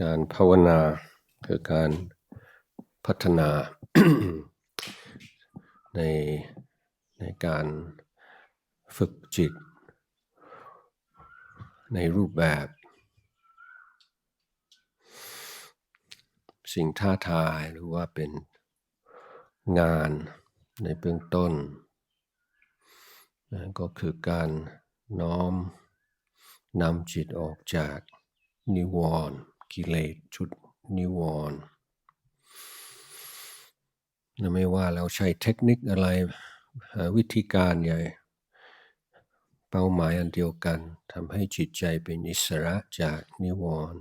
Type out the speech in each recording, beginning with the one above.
การภาวนาคือการพัฒนาในในการฝึกจิต ในรูปแบบ สิ่งท้าทายหรือว่าเป็นงานในเบื้องต้น ก็คือการน้อมนำจิตออกจากนิวรณ์ กิเลสชุดนิวรณ์นะไม่ว่าเราใช้เทคนิคอะไรวิธีการใหญ่ เป้าหมายอันเดียวกันทำให้จิตใจเป็นอิสระจากนิวรณ์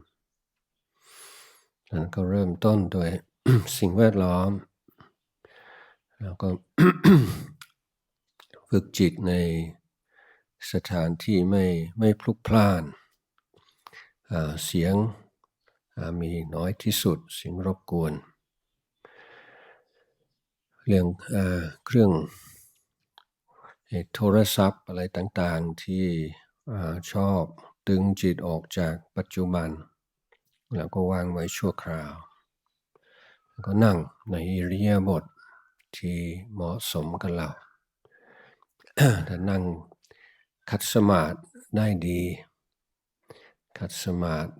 นั้นก็เริ่มต้นโดยสิ่งแวดล้อม แล้วก็ฝึกจิตในสถานที่ไม่ไม่พลุกพล่าน เสียง มีน้อยที่สุดสียงรบกวน เรื่องเครื่องโทรศัพท์อะไรต่างๆที่ชอบดึงจิตออกจากปัจจุบัน แล้วก็วางไว้ชั่วคราว แล้วก็นั่งในอิริยาบถที่เหมาะสมกับเราถ้านั่งคัดสมาธิได้ดี คัดสมาธิ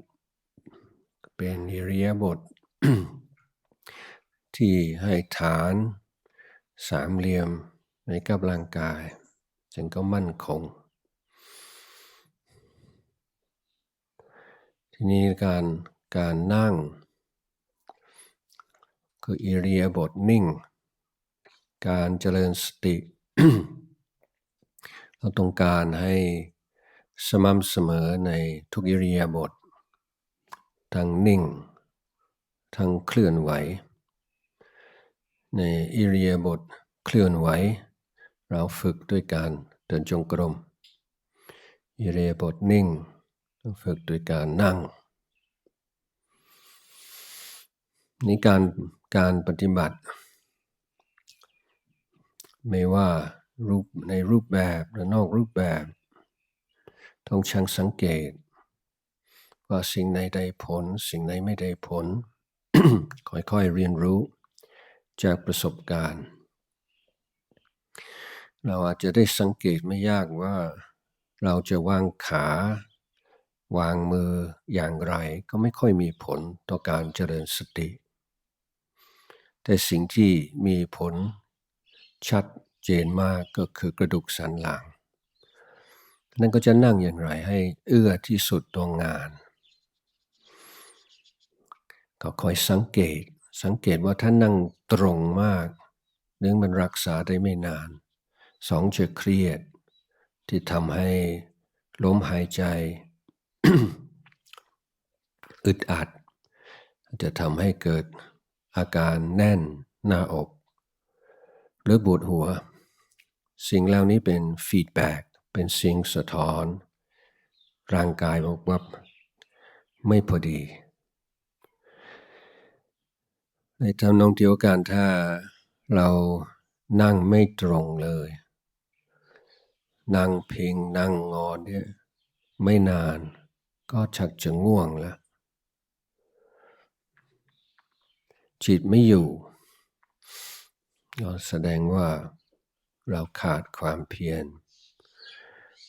เป็นอิริยาบถที่ให้ฐานสามเหลี่ยมในกับร่างกายจึงก็มั่นคง ทีนี้การการนั่ง คืออิริยาบถนิ่ง การเจริญสติ เราต้องการให้สม่ำเสมอในทุกอิริยาบถ ทั้งนิ่ง ทั้งเคลื่อนไหว ในอิริยาบถเคลื่อนไหว เราฝึกด้วยการเดินจงกรม อิริยาบถนิ่งฝึกด้วยการนั่งนี่การการปฏิบัติ ไม่ว่ารูปในรูปแบบและนอกรูปแบบ ต้องช่างสังเกต ว่าสิ่งไหนได้ผล สิ่งไหนไม่ได้ผล ค่อยๆเรียนรู้จากประสบการณ์ เราอาจจะได้สังเกตไม่ยากว่าเราจะวางขาวางมืออย่างไรก็ไม่ค่อยมีผลต่อการเจริญสติ แต่สิ่งที่มีผลชัดเจนมากก็คือกระดูกสันหลัง นั่นก็จะนั่งอย่างไรให้เอื้อที่สุดตัวงาน ก็คอยสังเกต สังเกตว่าถ้านั่งตรงมากเนื่องมันรักษาได้ไม่นาน สองจะเครียด ที่ทำให้ล้มหายใจ อึดอัด จะทำให้เกิดอาการแน่นหน้าอก หรือปวดหัว สิ่งเหล่านี้เป็นฟีดแบ็กเป็นสิ่งสะท้อน ร่างกายบอกว่าไม่พอดี ในทำนองเดียวกันถ้าเรานั่งไม่ตรงเลย นั่งพิงนั่งงอนเนี่ยไม่นานก็ชักจะง่วงแล้ว จิตไม่อยู่ก็แสดงว่าเราขาดความเพียร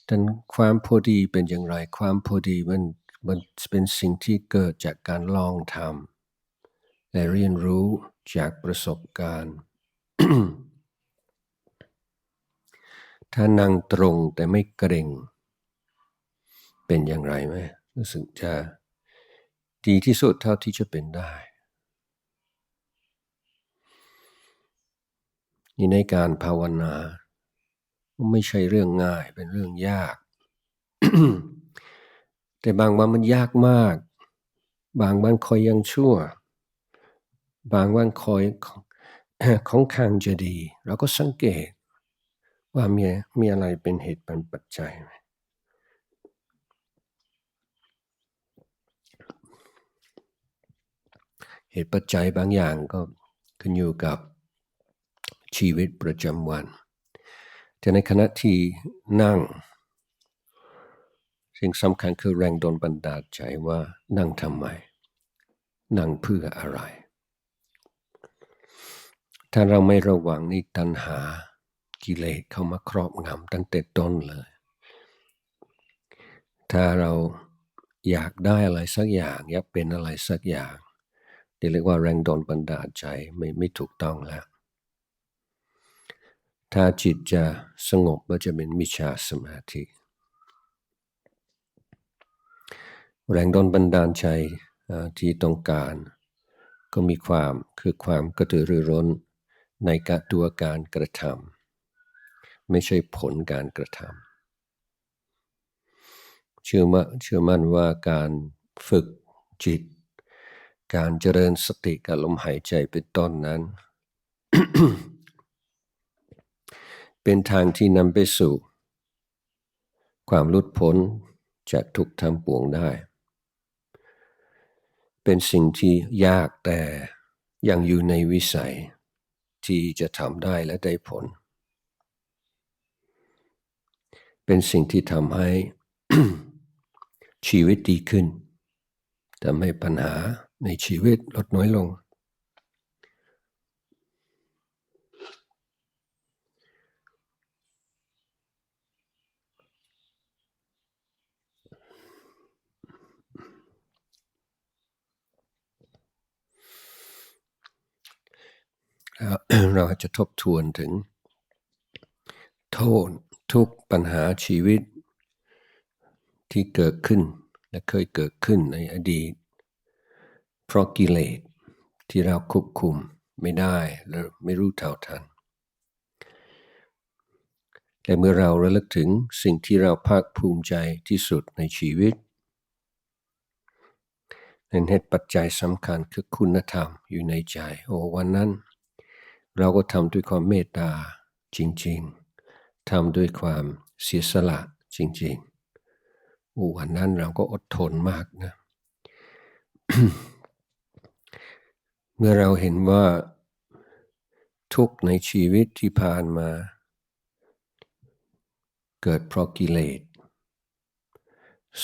แต่ความพอดีเป็นอย่างไร ความพอดีมันมันเป็นสิ่งที่เกิดจากการลองทำ และเรียนรู้จากประสบการณ์ ถ้านั่งตรงแต่ไม่เกรงเป็นอย่างไรไหมรู้สึกจะดีที่สุดเท่าที่จะเป็นได้นี่ในการภาวนา ไม่ใช่เรื่องง่ายเป็นเรื่องยาก แต่บางวันมันยากมาก บางวันคอยยังชั่ว บางวันคอยของข้างจะดีเราก็สังเกต ว่ามีมีอะไรเป็นเหตุเป็นปัจจัยไหมเหตุปัจจัยบางอย่างก็ขึ้นอยู่กับชีวิตประจำวัน แต่ในขณะที่นั่ง สิ่งสำคัญคือแรงโดนบันดาลใจว่านั่งทำไม นั่งเพื่ออะไร ถ้าเราไม่ระวังนี่ตัณหากิเลสเข้ามาครอบงำตั้งแต่ต้นเลย ถ้าเราอยากได้อะไรสักอย่าง อยากเป็นอะไรสักอย่างเรียกว่าแรงดนบันดาลใจไม่ไม่ถูกต้องแล้ว ถ้าจิตจะสงบก็จะเป็นมิจฉาสมาธิ แรงดนบันดาลใจที่ต้องการ ก็มีความคือความกระตือรือร้น ในกตัวการกระทำไม่ใช่ผลการกระทำเชื่อมั่นเชื่อมั่นว่าการฝึกจิต การเจริญสติกับลมหายใจเป็นต้นนั้น เป็นทางที่นำไปสู่ ความลุดพ้นจากทุกทางปวงได้ เป็นสิ่งที่ยากแต่ยังอยู่ในวิสัย ที่จะทำได้และได้ผล เป็นสิ่งที่ทำให้ชีวิตดีขึ้นทำให้ปัญหาในชีวิตลดน้อยลง เราจะทบทวนถึง โทษทุกปัญหาชีวิตที่เกิดขึ้นและเคยเกิดขึ้นในอดีต เพราะกิเลสที่เราควบคุมไม่ได้และไม่รู้เท่าทัน แต่เมื่อเราระลึกถึงสิ่งที่เราภาคภูมิใจที่สุดในชีวิตเป็นเหตุปัจจัยสำคัญคือคุณธรรมอยู่ในใจ โอ้วันนั้น เราก็ทำด้วยความเมตตาจริง ๆทำด้วยความเสียสละจริงๆอ้วันนั้นเราก็อดทนมากนะ เมื่อเราเห็นว่าทุกในชีวิตที่ผ่านมา เกิดเพราะกิเลส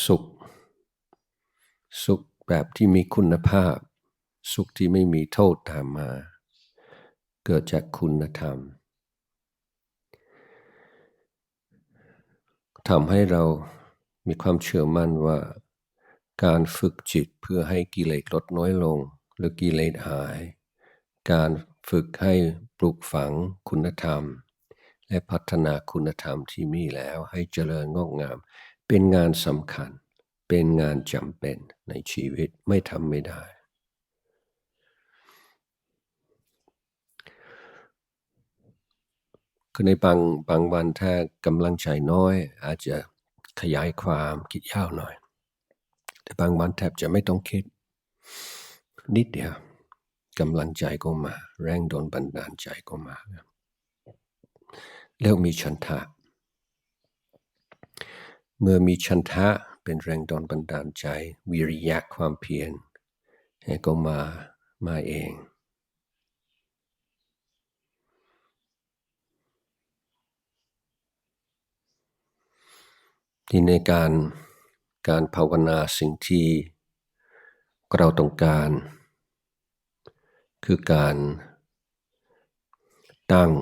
สุข สุขแบบที่มีคุณภาพ สุขที่ไม่มีโทษตามมา เกิดจากคุณธรรมทำให้เรามีความเชื่อมั่นว่า การฝึกจิตเพื่อให้กิเลสลดน้อยลง หรือกิเลสหาย การฝึกให้ปลูกฝังคุณธรรม และพัฒนาคุณธรรมที่มีแล้วให้เจริญงอกงาม เป็นงานสำคัญ เป็นงานจำเป็นในชีวิตไม่ทำไม่ได้ คือในบางบางวันถ้ากำลังใจน้อย อาจจะขยายความคิดยาวหน่อย แต่บางวันแทบจะไม่ต้องคิด นิดเดียวกำลังใจก็มา แรงโดนบันดาลใจก็มา แล้วมีชันทะ เมื่อมีชันทะเป็นแรงโดนบันดาลใจ วิริยะความเพียรก็มามาเอง ที่ในการการภาวนาสิ่งที่เราต้องการ คือการตั้ง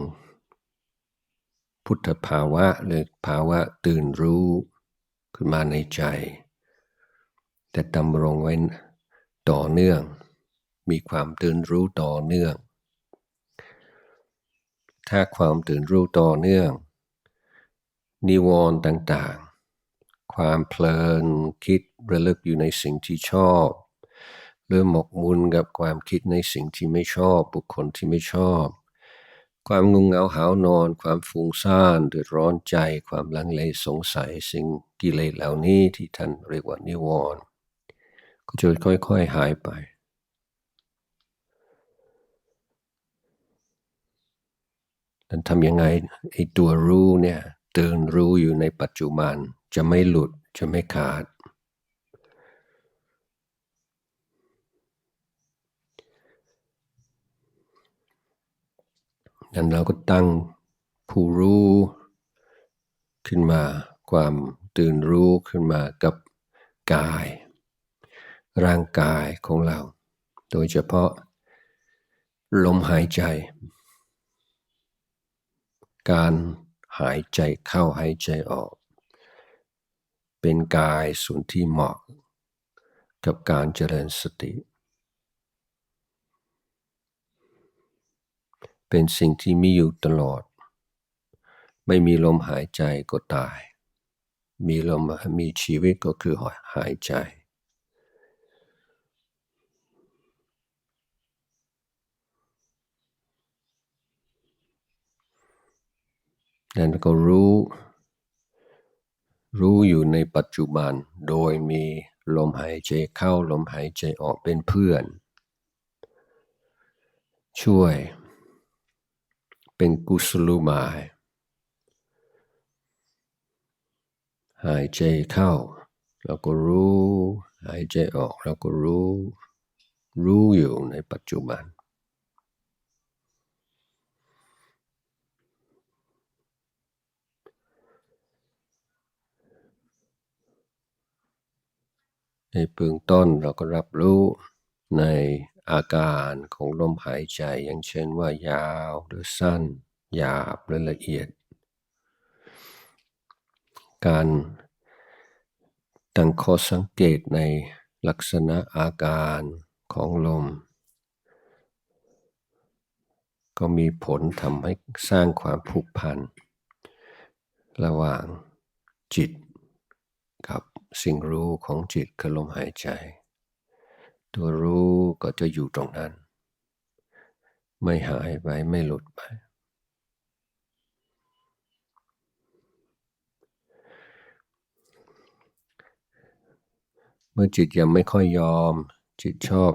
พุทธภาวะหรือภาวะตื่นรู้ขึ้นมาในใจ แต่ดำรงไว้ต่อเนื่อง มีความตื่นรู้ต่อเนื่อง ถ้าความตื่นรู้ต่อเนื่อง นิวรณ์ต่าง ความเพลิน คิดระลึกอยู่ในสิ่งที่ชอบเริ่มหมกมุ่นกับความคิดในสิ่งที่ไม่ชอบ บุคคลที่ไม่ชอบ ความงุงเหงาหานอน ความฟุ้งซ่านเดือดร้อนใจ ความลังเลสงสัยสิ่งกิเลสเหล่านี้ที่ท่านเรียกว่านิวรณ์ก็จะค่อย ๆ หายไปท่นทำยังไงไอ้ตัวรู้เนี่ย ตื่นรู้อยู่ในปัจจุบันจะไม่หลุดจะไม่ขาด นั้นเราก็ตั้งผู้รู้ขึ้นมาความตื่นรู้ขึ้นมากับกาย ร่างกายของเรา โดยเฉพาะ ลมหายใจ การ หายใจเข้าหายใจออก เป็นกายส่วนที่เหมาะ กับการเจริญสติ เป็นสิ่งที่มีอยู่ตลอด ไม่มีลมหายใจก็ตาย มีลมมีชีวิตก็คือหายใจ แล้วก็รู้ รู้อยู่ในปัจจุบันโดยมีลมหายใจเข้าลมหายใจออกเป็นเพื่อน ช่วย เป็นกุศลุมาย หายใจเข้าแล้วก็รู้ หายใจออกแล้วก็รู้ รู้อยู่ในปัจจุบัน ในเบื้องต้นเราก็รับรู้ในอาการของลมหายใจอย่างเช่นว่ายาวหรือสั้น หยาบหรือละเอียด การตั้งข้อสังเกตในลักษณะอาการของลม ก็มีผลทำให้สร้างความผูกพัน ระหว่างจิต สิ่งรู้ของจิตคือลมหายใจ ตัวรู้ก็จะอยู่ตรงนั้น ไม่หายไปไม่หลุดไป เมื่อจิตยังไม่ค่อยยอม จิตชอบ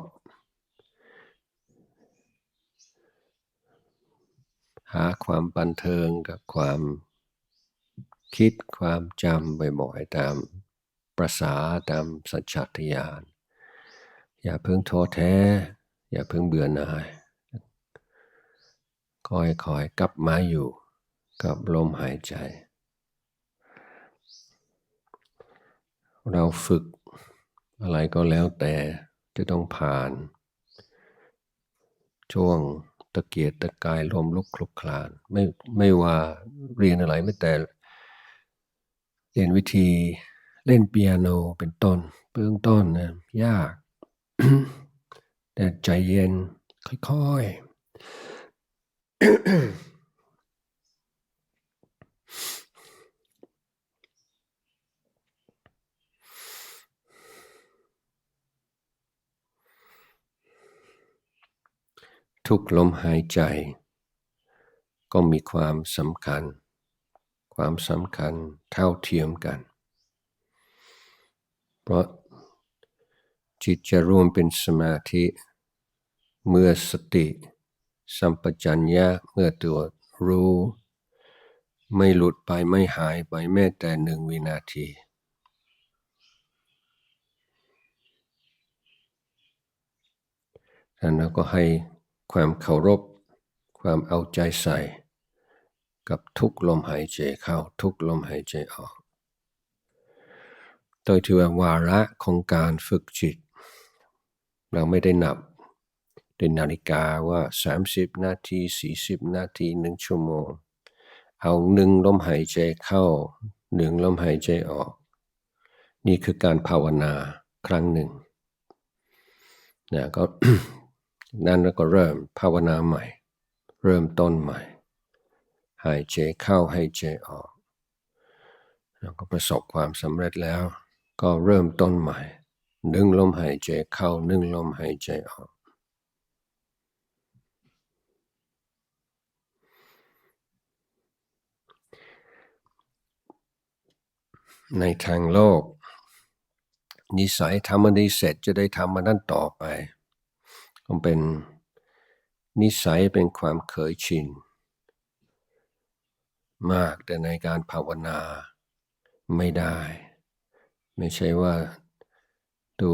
หาความบันเทิงกับความคิดความจำบ่อยๆตาม ประสาตามสัจจญาณอย่าเพิ่งท้อแท้ อย่าเพิ่งเบื่อหน่ายคอยคอยกลับมาอยู่กับลมหายใจ เราฝึกอะไรก็แล้วแต่จะต้องผ่าน ช่วงตะเกียกตะกายลมลุกคลุกคลาน ไม่ไม่ว่าเรียนอะไรไม่แต่เรียนวิธี เล่นเปียโนเป็นต้นเบื้องต้นนะยาก แต่ใจเย็นค่อยๆทุกลมหายใจ ก็มีความสำคัญ ความสำคัญเท่าเทียมกัน เพราะจิตจะรวมเป็นสมาธิ เมื่อสติ สัมปชัญญะเมื่อตัวรู้ ไม่หลุดไปไม่หายไปแม้แต่หนึ่งวินาที ท่านก็ให้ความเคารพ ความเอาใจใส่ กับทุกลมหายใจเข้าทุกลมหายใจออก โดยที่ว่าวาระของการฝึกจิต เราไม่ได้นับด้วยนาฬิกาว่า 30 นาที 40 นาทีหนึ่งชั่วโมง เอาหนึ่งลมหายใจเข้าหนึ่งลมหายใจออก นี่คือการภาวนาครั้งหนึ่งนะก็นั่นแล้วก็เริ่มภาวนาใหม่ เริ่มต้นใหม่ หายใจเข้าหายใจออก แล้วก็ประสบความสำเร็จแล้ว ก็เริ่มต้นใหม่นึ่งลมหายใจเข้านึ่งลมหายใจออก ในทางโลก นิสัยทำมันนี้เสร็จจะได้ทำมันนั้นต่อไป มันเป็นนิสัยเป็นความเคยชินมากแต่ในการภาวนาไม่ได้ ไม่ใช่ว่าดู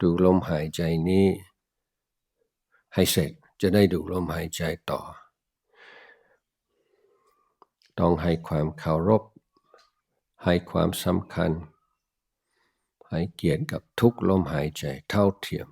ดูลมหายใจนี้ ให้เสร็จจะได้ดูลมหายใจต่อ ต้องให้ความเคารพ ให้ความสำคัญ ให้เกียรติกับทุกลมหายใจเท่าเทียม